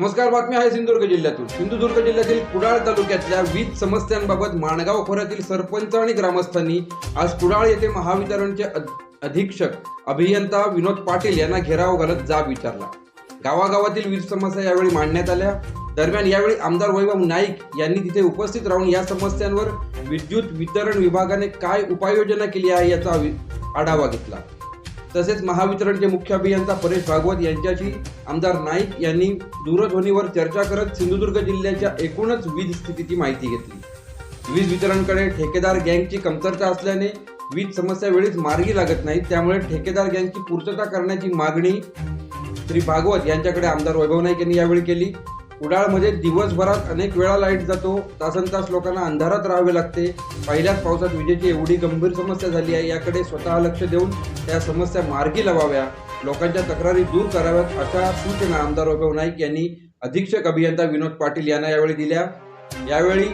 नमस्कार बातमी आहे सिंधुदुर्ग जिल्ह्यातून. सिंधुदुर्ग जिल्ह्यातील कुडाळ तालुक्यातल्या वीज समस्यांबाबत माणगाव खोऱ्यातील सरपंच आणि ग्रामस्थांनी आज कुडाळ येथे महावितरणचे अधीक्षक अभियंता विनोद पाटील यांना घेराव घालत जाब विचारला. गावागावातील वीज समस्या यावेळी मांडण्यात आल्या. दरम्यान यावेळी आमदार वैभव नाईक यांनी तिथे उपस्थित राहून या समस्यांवर विद्युत वितरण विभागाने काय उपाययोजना केली आहे याचा आढावा घेतला. तसेच महावितरणचे मुख्य अभियंता परेश भागवत यांच्याशी आमदार नाईक यांनी दूरध्वनीवर चर्चा करत सिंधुदुर्ग जिल्ह्याच्या एकूणच वीज स्थितीची माहिती घेतली. वीज वितरणकडे ठेकेदार गँगची कमतरता असल्याने वीज समस्या वेळीच मार्गी लागत नाही त्यामुळे ठेकेदार गँगची पूर्तता करण्याची मागणी श्री भागवत यांच्याकडे आमदार वैभव नाईक यांनी यावेळी केली. कुडाळमध्ये दिवसभरात अनेक वेळा लाइट जातो. तासन तास लोकांना अंधारात राहावे लागते. पहिल्याच पावसात विजेची एवढी गंभीर समस्या झाली आहे. याकडे स्वतः लक्ष देऊन त्या समस्या मार्गी लावाव्या लोकांच्या तक्रारी दूर कराव्यात अशा सूचना आमदार वैभव नाईक यांनी अधीक्षक अभियंता विनोद पाटील यांना यावेळी दिल्या. यावेळी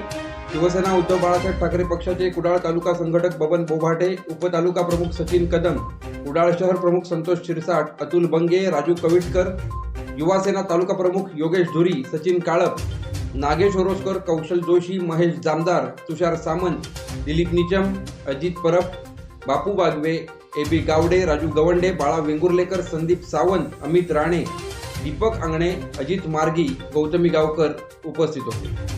शिवसेना उद्धव बाळासाहेब ठाकरे पक्षाचे कुडाळ तालुका संघटक बबन बोभाटे उपतालुका प्रमुख सचिन कदम कुडाळ शहर प्रमुख संतोष शिरसाट अतुल बंगे राजू कविटकर युवासेना तालुका प्रमुख योगेश धुरी सचिन काळप नागेश ओरोसकर कौशल जोशी महेश जामदार तुषार सामंत दिलीप निचम अजित परब बापू बागवे ए बी गावडे राजू गवंडे बाळा वेंगुर्लेकर संदीप सावंत अमित राणे दीपक अंगणे अजित मार्गी गौतमी गावकर उपस्थित होते.